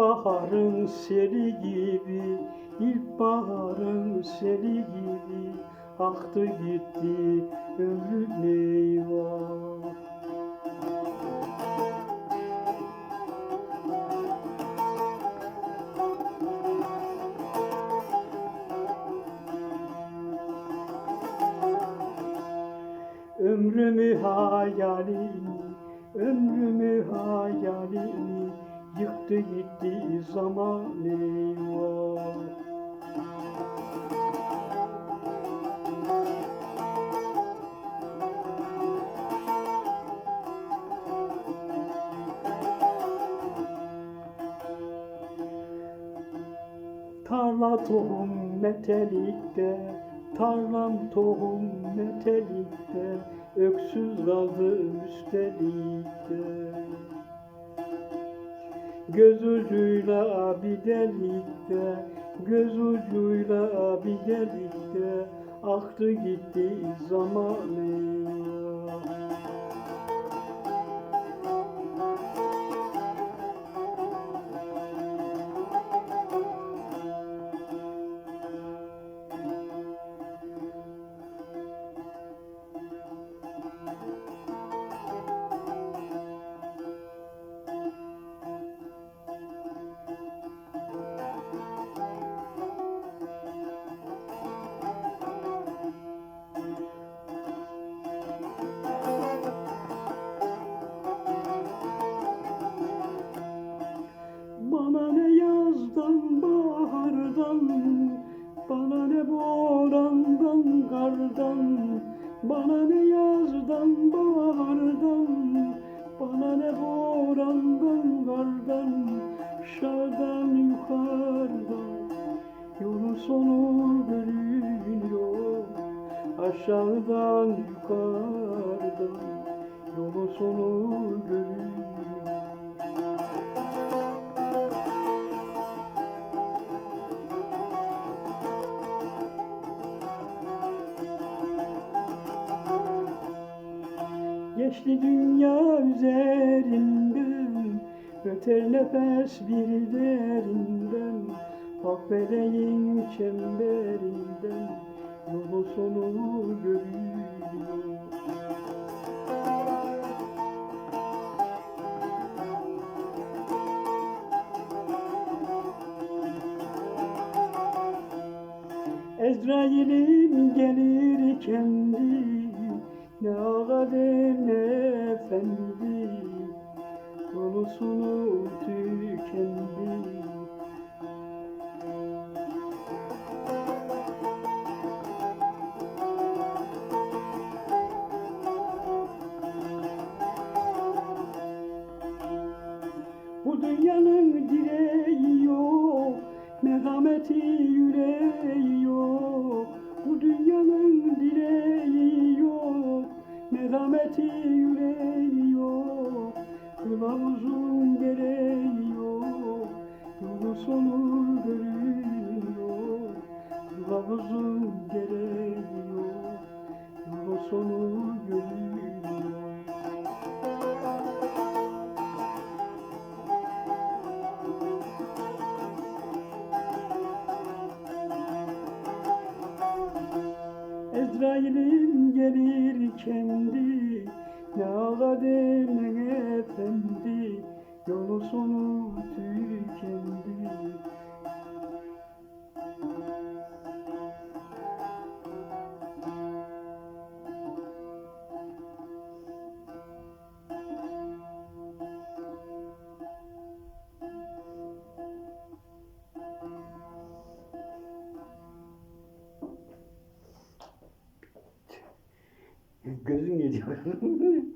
İlkbaharın seli gibi İlkbaharın seli gibi Aktı gitti ömrüm eyvah Ömrümü hayalini, ömrümü hayalini Yıktı gitti zaman eyvah Tarla tohum metelikte, tarlam tohum metelikte, öksüz kaldı üstelikte. Göz ucuyla bir delikte, göz ucuyla bir delikte, aktı gitti zaman bahardan Bana ne borandan kardan Bana ne yazdan bahardan Bana ne borandan kardan Aşağıdan yukarıdan. Yolun sonu görünüyor Aşağıdan yukarıdan. Yolun sonu görünüyor Geçti dünya üzerinden Öter nefes bir derinden Hak meleğin çemberinden Yolun sonu görüyor Ezrail'im gelir kendi Ağadır ne efendi Konusunu tükendi. Bu dünyanın Merhameti yüreği yok Kılavuzun gereği yok Yolu sonu görünüyor Kılavuzun Ezrail'im gelir kendi Ne ağadır ne efendi Yolu sonu Gözün geliyor.